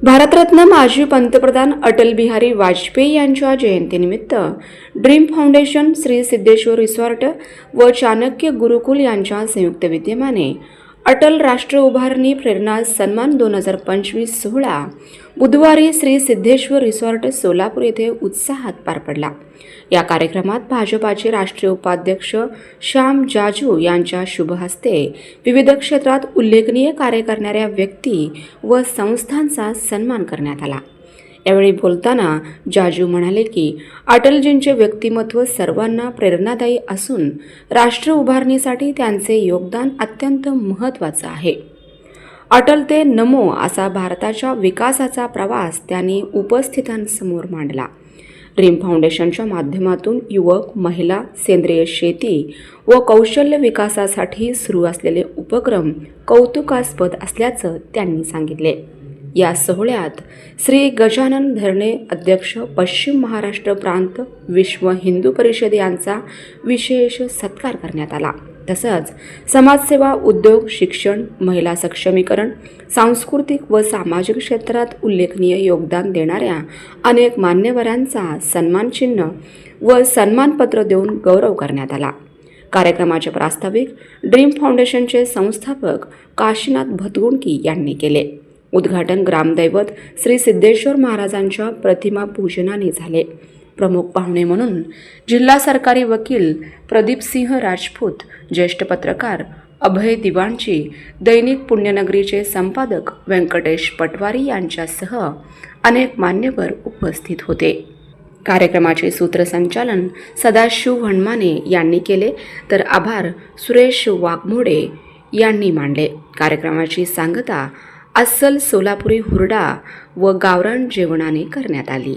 भारतरत्न माजी पंतप्रधान अटल बिहारी वाजपेयी यांच्या जयंतीनिमित्त dream foundation Shri Siddheshwar resort व चाणक्य गुरुकुल यांच्या संयुक्त विद्यमाने अटल राष्ट्र उभारणी प्रेरणा सन्मान दोन हजार पंचवीस सोहळा. बुधवारी श्री सिद्धेश्वर रिसॉर्ट सोलापूर येथे उत्साहात पार पडला. या कार्यक्रमात भाजपाचे राष्ट्रीय उपाध्यक्ष श्याम जाजू यांच्या शुभ हस्ते विविध क्षेत्रात उल्लेखनीय कार्य करणाऱ्या व्यक्ती व संस्थांचा सन्मान करण्यात आला. यावेळी बोलताना जाजू म्हणाले की अटलजींचे व्यक्तिमत्व सर्वांना प्रेरणादायी असून राष्ट्र उभारणीसाठी त्यांचे योगदान अत्यंत महत्त्वाचं आहे. अटल ते नमो असा भारताच्या विकासाचा प्रवास त्यांनी उपस्थितांसमोर मांडला. ड्रीम फाउंडेशनच्या माध्यमातून युवक महिला सेंद्रिय शेती व कौशल्य विकासासाठी सुरू असलेले उपक्रम कौतुकास्पद असल्याचं त्यांनी सांगितले. या सोहळ्यात श्री गजानन धरणे अध्यक्ष पश्चिम महाराष्ट्र प्रांत विश्व हिंदू परिषद यांचा विशेष सत्कार करण्यात आला. तसंच समाजसेवा उद्योग शिक्षण महिला सक्षमीकरण सांस्कृतिक व सामाजिक क्षेत्रात उल्लेखनीय योगदान देणाऱ्या अनेक मान्यवरांचा सन्मानचिन्ह व सन्मानपत्र देऊन गौरव करण्यात आला. कार्यक्रमाचे प्रास्ताविक ड्रीम फाउंडेशनचे संस्थापक काशीनाथ भतगुंडकी यांनी केले. उद्घाटन ग्रामदैवत श्री सिद्धेश्वर महाराजांच्या प्रतिमा पूजनाने झाले. प्रमुख पाहुणे म्हणून जिल्हा सरकारी वकील प्रदीपसिंह राजपूत ज्येष्ठ पत्रकार अभय दिवाणची दैनिक पुण्यनगरीचे संपादक व्यंकटेश पटवारी यांच्यासह अनेक मान्यवर उपस्थित होते. कार्यक्रमाचे सूत्रसंचालन सदाशिव हणमाने यांनी केले तर आभार सुरेश वाघमोडे यांनी मांडले. कार्यक्रमाची सांगता अस्सल सोलापुरी हुरडा व गावरान जेवणाने करण्यात आली.